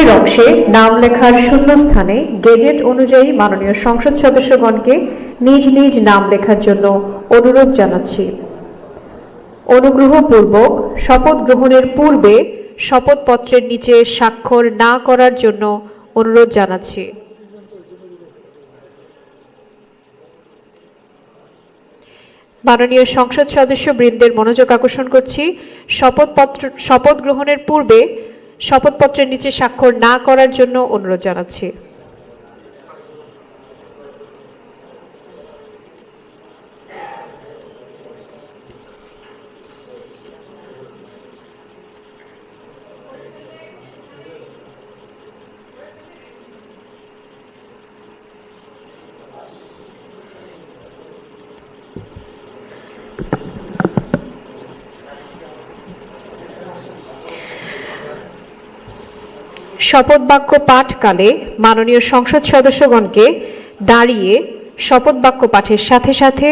পরের অংশে নাম লেখার শূন্যস্থানে গেজেট অনুযায়ী মাননীয় সংসদ সদস্যগণকে নিজ নিজ নাম লেখার জন্য অনুরোধ জানাচ্ছি। অনুগ্রহপূর্বক শপথ গ্রহণের পূর্বে শপথপত্রের নিচে স্বাক্ষর না করার জন্য অনুরোধ জানাচ্ছি। মাননীয় সংসদ সদস্য বৃন্দের মনোযোগ আকর্ষণ করছি। শপথপত্র শপথ গ্রহণের পূর্বে শপথপত্রের নিচে স্বাক্ষর না করার জন্য অনুরোধ জানাচ্ছি। শপথ বাক্য পাঠকালে মাননীয় সংসদ সদস্যগণকে দাঁড়িয়ে শপথ বাক্য পাঠের সাথে সাথে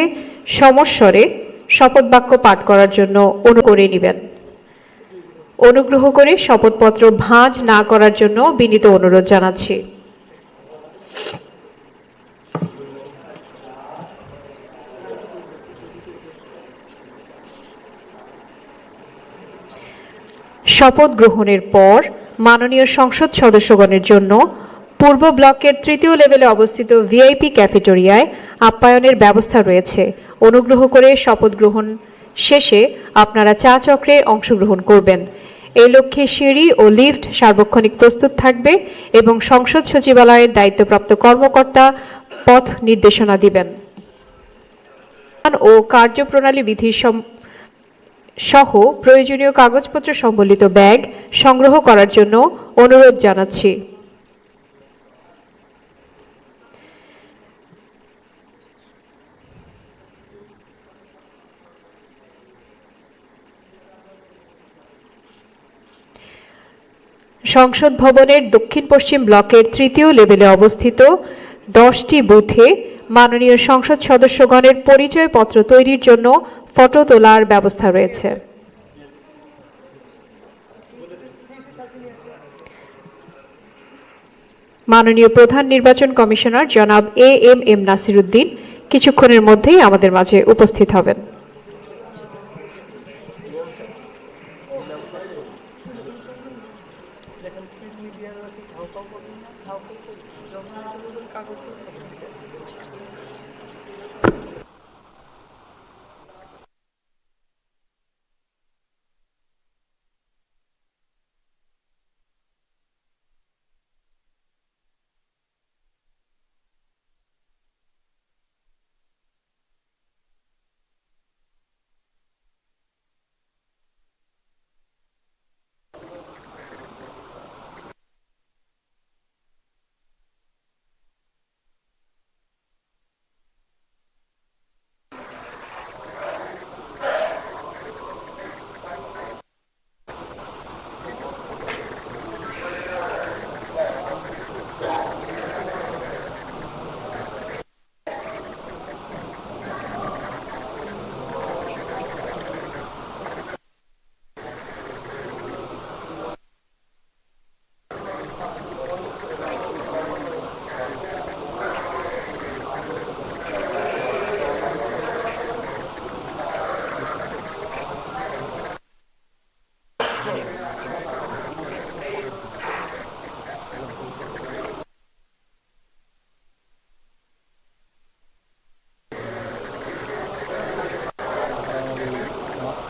সমস্বরে শপথ বাক্য পাঠ করার জন্য অনু করে নেবেন। অনুগ্রহ করে শপথপত্র ভাঁজ না করার জন্য বিনীত অনুরোধ জানাচ্ছি। শপথ গ্রহণের পর মাননীয় সংসদ সদস্যগণের জন্য পূর্ব ব্লকের তৃতীয় লেভেলে অবস্থিত ভিআইপি ক্যাফেটেরিয়ায় আপ্যায়নের ব্যবস্থা রয়েছে। অনুগ্রহ করে শপথ গ্রহণ শেষে আপনারা চা চক্রে অংশগ্রহণ করবেন। এই লক্ষ্যে সিঁড়ি ও লিফট সার্বক্ষণিক প্রস্তুত থাকবে এবং সংসদ সচিবালয়ের দায়িত্বপ্রাপ্ত কর্মকর্তা পথ নির্দেশনা দিবেন। ও কার্যপ্রণালী বিধির সহ প্রয়োজনীয় কাগজপত্র সম্বলিত ব্যাগ সংগ্রহ করার জন্য অনুরোধ জানাচ্ছি। সংসদ ভবনের দক্ষিণ পশ্চিম ব্লকের তৃতীয় লেভেলে অবস্থিত দশটি বুথে মাননীয় সংসদ সদস্যগণের পরিচয়পত্র তৈরির জন্য ফটো তোলার ব্যবস্থা রয়েছে। মাননীয় প্রধান নির্বাচন কমিশনার জনাব এ এম এম নাসিরুদ্দিন কিছুক্ষণের মধ্যেই আমাদের মাঝে উপস্থিত হবেন।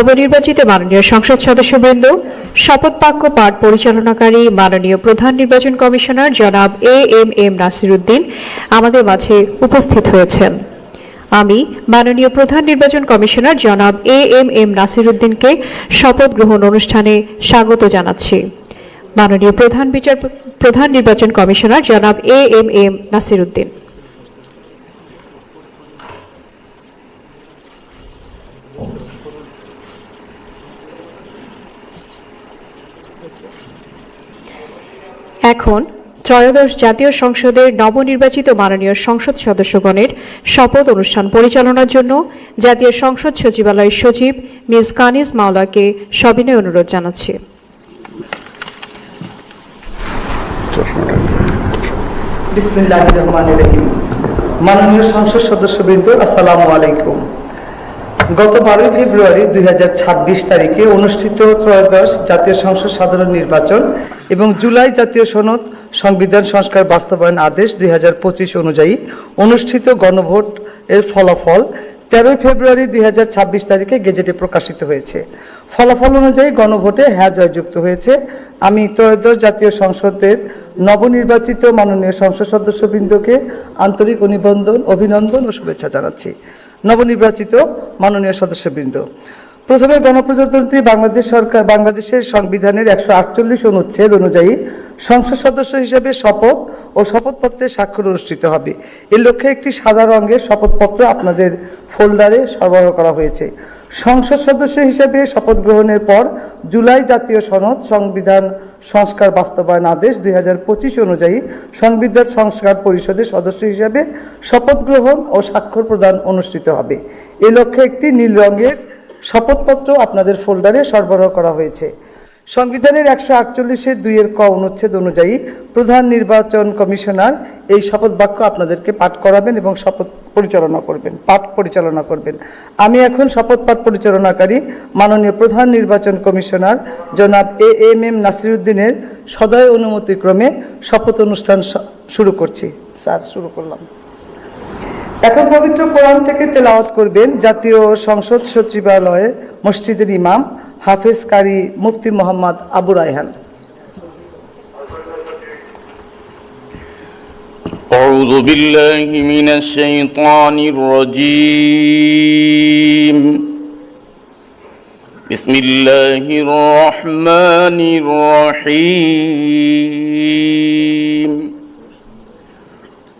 নবনির্বাচিত মাননীয় সংসদ সদস্যবৃন্দ, শপথ বাক্য পাঠ পরিচালনাকারী মাননীয় প্রধান নির্বাচন কমিশনার জনাব এ এম এম নাসিরুদ্দিন আমাদের মাঝে উপস্থিত হয়েছেন। আমি মাননীয় প্রধান নির্বাচন কমিশনার জনাব এ এম এম নাসিরুদ্দিনকে শপথ গ্রহণ অনুষ্ঠানে স্বাগত জানাচ্ছি। মাননীয় প্রধান বিচার প্রধান নির্বাচন কমিশনার জনাব এ এম এম নাসিরুদ্দিন। এখন ত্রয়োদশ জাতীয় সংসদের নবনির্বাচিত মাননীয় সংসদ সদস্যগণের শপথ অনুষ্ঠান পরিচালনার জন্য জাতীয় সংসদ সচিবালয়ের সচিব মিস কানিজ মাওলাকে সবিনয় অনুরোধ জানাচ্ছি। মাননীয় সংসদ সদস্যবৃন্দ, আসসালামু আলাইকুম। গত বারোই ফেব্রুয়ারি দুই হাজার ছাব্বিশ তারিখে অনুষ্ঠিত ত্রয়োদশ জাতীয় সংসদ সাধারণ নির্বাচন এবং জুলাই জাতীয় সনদ সংবিধান সংস্কার বাস্তবায়ন আদেশ দুই হাজার পঁচিশ অনুযায়ী অনুষ্ঠিত গণভোট এর ফলাফল তেরোই ফেব্রুয়ারি দুই হাজার ছাব্বিশ তারিখে গেজেটে প্রকাশিত হয়েছে। ফলাফল অনুযায়ী গণভোটে হ্যাঁ জয়যুক্ত হয়েছে। আমি ত্রয়োদশ জাতীয় সংসদের নবনির্বাচিত মাননীয় সংসদ সদস্যবৃন্দকে আন্তরিক অনিবন্ধন অভিনন্দন ও শুভেচ্ছা জানাচ্ছি। নবনির্বাচিত মাননীয় সদস্যবৃন্দ প্রথমে গণপ্রজাতন্ত্রী বাংলাদেশ সরকার বাংলাদেশের সংবিধানের একশো আটচল্লিশ অনুচ্ছেদ অনুযায়ী সংসদ সদস্য হিসেবে শপথ ও শপথপত্রে স্বাক্ষর অনুষ্ঠিত হবে। এর লক্ষ্যে একটি সাদা রঙের শপথপত্র আপনাদের ফোল্ডারে সরবরাহ করা হয়েছে। সংসদ সদস্য হিসেবে শপথ গ্রহণের পর জুলাই জাতীয় সনদ সংবিধান সংস্কার বাস্তবায়ন আদেশ দুই হাজার পঁচিশ অনুযায়ী সংবিধান সংস্কার পরিষদের সদস্য হিসেবে শপথ গ্রহণ ও স্বাক্ষর প্রদান অনুষ্ঠিত হবে। এ লক্ষ্যে একটি নীল রঙের শপথপত্র আপনাদের ফোল্ডারে সরবরাহ করা হয়েছে। সংবিধানের একশো আটচল্লিশের দুইয়ের ক অনুচ্ছেদ অনুযায়ী প্রধান নির্বাচন কমিশনার এই শপথ বাক্য আপনাদেরকে পাঠ করাবেন এবং শপথ পরিচালনা করবেন, পাঠ পরিচালনা করবেন। আমি এখন শপথ পাঠ পরিচালনাকারী মাননীয় প্রধান নির্বাচন কমিশনার জনাব এ এম এম নাসিরুদ্দিনের সদয় অনুমতিক্রমে শপথ অনুষ্ঠান শুরু করছি। স্যার, শুরু করলাম। এখন পবিত্র কোরআন থেকে তেলাওয়াত করবেন জাতীয় সংসদ সচিবালয়ে মসজিদের ইমাম হাফেজ কারি মুফতি মোহাম্মদ আবু রায়হান أعوذ بالله من الشيطان الرجيم بسم الله الرحمن الرحيم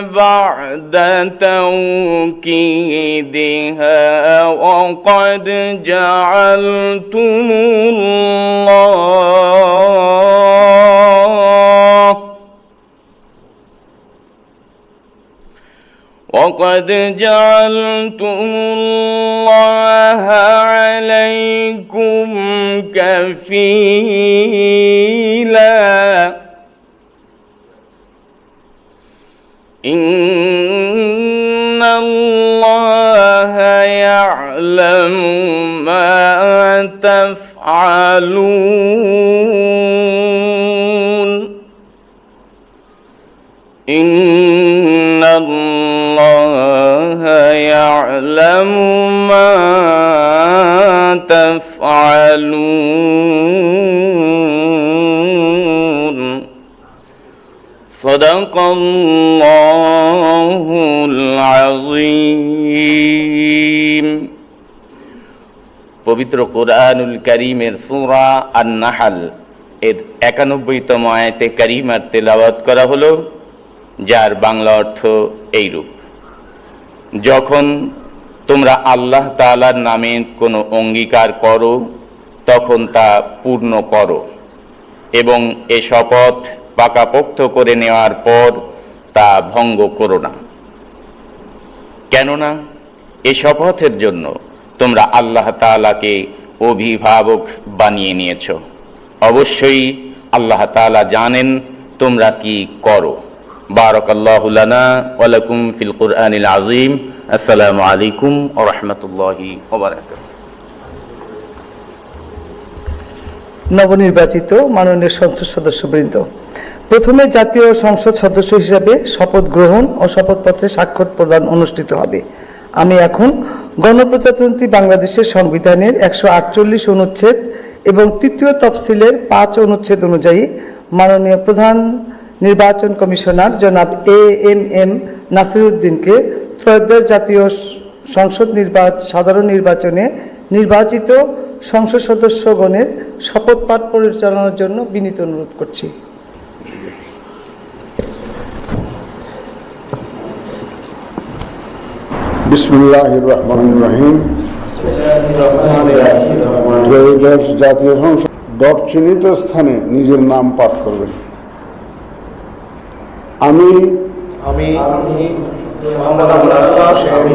بعد توكيدها وقد جعلتم الله وقد جعلتم الله عليكم كفيلا إن الله يعلم ما تفعلون إن الله يعلم ما تفعلون صدق الله العظيم পবিত্র কোরআনুল করিমের সূরা আন নাহাল এর একানব্বইতম আয়াতে করিমার তেলাওয়াত করা হলো যার বাংলা অর্থ এইরূপ যখন তোমরা আল্লাহ তাআলার নামে কোনো অঙ্গীকার করো তখন তা পূর্ণ করো এবং এ শপথ পাকাপোক্ত করে নেওয়ার পর তা ভঙ্গ করো না। কেননা এ শপথের জন্য তোমরা আল্লাহ তাআলাকে অভিভাবক বানিয়ে নিয়েছ। অবশ্যই আল্লাহ তাআলা জানেন তোমরা কি করো। বারাকাল্লাহু লানা ওয়া লাকুম ফিল কুরআনিল আযীম। আসসালামু আলাইকুম ওয়া রাহমাতুল্লাহি ওয়া নবনির্বাচিত মাননীয় সংসদ সদস্যবৃন্দ। প্রথমে জাতীয় সংসদ সদস্য হিসাবে শপথ গ্রহণ ও শপথপত্রে স্বাক্ষর প্রদান অনুষ্ঠিত হবে। আমি এখন গণপ্রজাতন্ত্রী বাংলাদেশের সংবিধানের একশো আটচল্লিশ অনুচ্ছেদ এবং তৃতীয় তফসিলের পাঁচ অনুচ্ছেদ অনুযায়ী মাননীয় প্রধান নির্বাচন কমিশনার জনাব এ এম এম নাসিরুদ্দিনকে ত্রয়োদশ জাতীয় সংসদ নির্বাচন সাধারণ নির্বাচনে নির্বাচিত সংসদ সদস্যগণের শপথ পাঠ পরিচালনার জন্য বিনীত অনুরোধ করছি। বিসমুল্লাহ রহমান রহিম ত্রয়োদশ জাতীয় সংসদ ডট চিহ্নিত স্থানে নিজের নাম পাঠ করবেন। আমি আমি মোহাম্মদ আবুল আসলাম আমি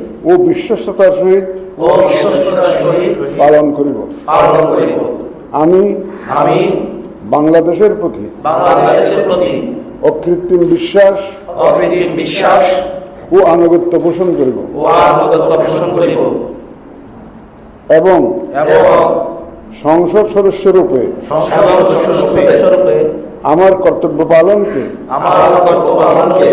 ও বিশ্বস্ততার সহিত ও বিশ্বস্ততার সহিত পালন করিব। আমি আমি বাংলাদেশের প্রতি বাংলাদেশের প্রতি অকৃত্রিম বিশ্বাস অকৃত্রিম বিশ্বাস ও আনুগত্য পোষণ করিব। ও আনুগত্য পোষণ করিব। এবং এবং সংসদ সদস্য রূপে সংসদ সদস্য রূপে আমার কর্তব্য পালনকে আমার কর্তব্য পালনকে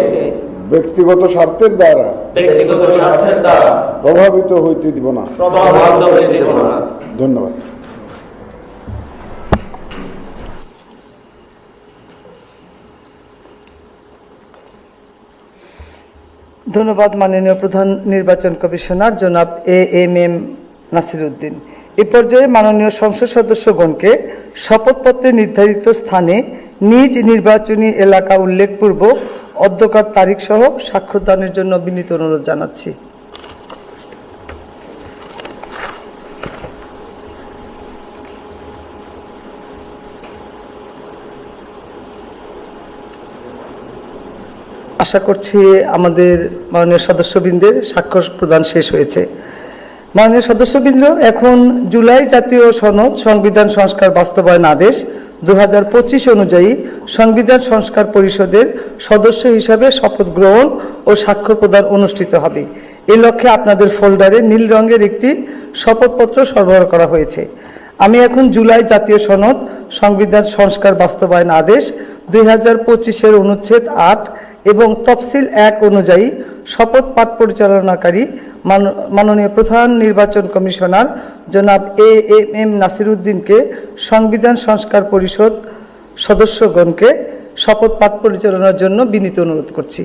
ব্যক্তিগত স্বার্থের দ্বারা ব্যক্তিগত স্বার্থের দ্বারা প্রভাবিত হইতে দিব না। প্রভাবিত হইতে দেব না। ধন্যবাদ। ধন্যবাদ মাননীয় প্রধান নির্বাচন কমিশনার জনাব এ এম এম নাসিরুদ্দিন এ পর্যায়ে মাননীয় সংসদ সদস্যগণকে শপথপত্রে নির্ধারিত স্থানে নিজ নির্বাচনী এলাকা উল্লেখপূর্বক অধ্যকার তারিখ সহ সাক্ষরদানের জন্য বিনীত অনুরোধ জানাচ্ছি। আশা করছি আমাদের মাননীয় সদস্যবৃন্দের স্বাক্ষর প্রদান শেষ হয়েছে। মাননীয় সদস্যবৃন্দ, এখন জুলাই জাতীয় সনদ সংবিধান সংস্কার বাস্তবায়ন আদেশ দু হাজার পঁচিশ অনুযায়ী সংবিধান সংস্কার পরিষদের সদস্য হিসাবে শপথ গ্রহণ ও স্বাক্ষর প্রদান অনুষ্ঠিত হবে। এ লক্ষ্যে আপনাদের ফোল্ডারে নীল রঙের একটি শপথপত্র সরবরাহ করা হয়েছে। আমি এখন জুলাই জাতীয় সনদ, সংবিধান সংস্কার বাস্তবায়ন আদেশ, দুই হাজার পঁচিশের অনুচ্ছেদ আট এবং তফসিল এক অনুযায়ী শপথ পাঠ পরিচালনাকারী মান- মাননীয় প্রধান নির্বাচন কমিশনার জনাব এ এম এম নাসিরুদ্দিনকে সংবিধান সংস্কার পরিষদ সদস্যগণকে শপথ পাঠ পরিচালনার জন্য বিনীত অনুরোধ করছি।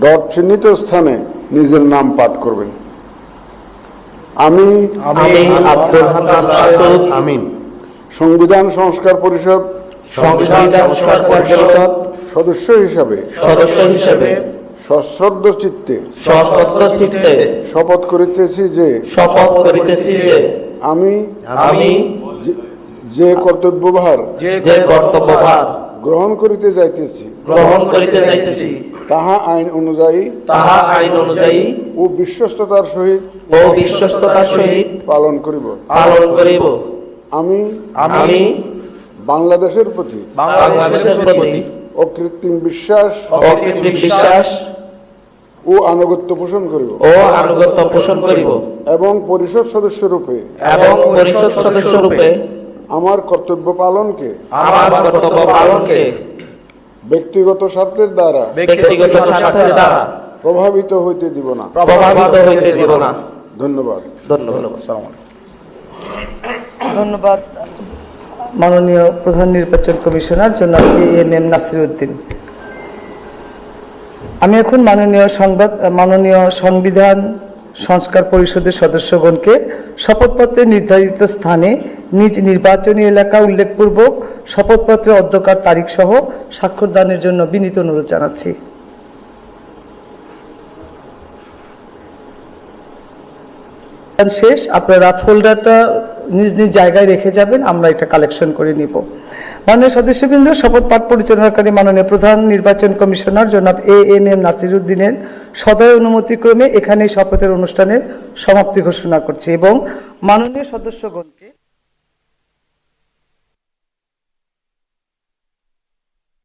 ডট চিহ্নিত স্থানে নিজের নাম পাঠ করবেন। আমি আমি আব্দুল আমিন। সংবিধান সংস্কার পরিষদ। সংবিধান সংস্কার পরিষদ। সদস্য হিসাবে। সদস্য হিসেবে। সশ্রদ্ধ চিত্তে। সশস্ত্র চিত্তে। শপথ করিতেছি যে। শপথ করিতেছি যে। আমি আমি যে- যে কর্তব্যভার। যে কর্তব্যভার। গ্রহণ করিতে যাইতেছি। গ্রহণ করিতে যাইতেছি। তাহা আইন অনুযায়ী তাহা আইন অনুযায়ী ও বিশ্বস্ততার সহিত ও বিশ্বস্ততার সহিত পালন করিব। পালন করিব। আমি আমি বাংলাদেশের প্রতি বাংলাদেশের প্রতি অকৃত্রিম বিশ্বাস অকৃত্রিম বিশ্বাস ও আনুগত্য পোষণ করিব। ও আনুগত্য পোষণ করিব। এবং পরিষদ সদস্য রূপে এবং পরিষদ সদস্য রূপে আমার কর্তব্য পালনকে। আমার কর্তব্য পালনকে। ব্যক্তিগত স্বার্থের দ্বারা। ব্যক্তিগত স্বার্থের দ্বারা। প্রভাবিত হইতে দিব না। প্রভাবিত হইতে দিব না। ধন্যবাদ। ধন্যবাদ। ধন্যবাদ মাননীয় প্রধান নির্বাচন কমিশনার জনাব এ এম এম নাসিরুদ্দিন। আমি এখন মাননীয় সংবাদ মাননীয় সংবিধান সংস্কার পরিষদের সদস্যগণকে শপথপত্রে নির্ধারিত স্থানে নিজ নির্বাচনী এলাকা উল্লেখপূর্বক শপথপত্রের অধ্যকার তারিখ সহ স্বাক্ষরদানের জন্য বিনীত অনুরোধ জানাচ্ছি। শেষ, আপনারা ফোল্ডারটা নিজ নিজ জায়গায় রেখে যাবেন, আমরা এটা কালেকশন করে নিব। মাননীয় সদস্যবৃন্দ, শপথ পাঠ পরিচালনাকারী মাননীয় প্রধান নির্বাচন কমিশনার জনাব এ এম এম নাসিরুদ্দিনের সদয় অনুমতিক্রমে এখানে শপথের অনুষ্ঠানের সমাপ্তি ঘোষণা করছি এবং মাননীয় সদস্যগণকে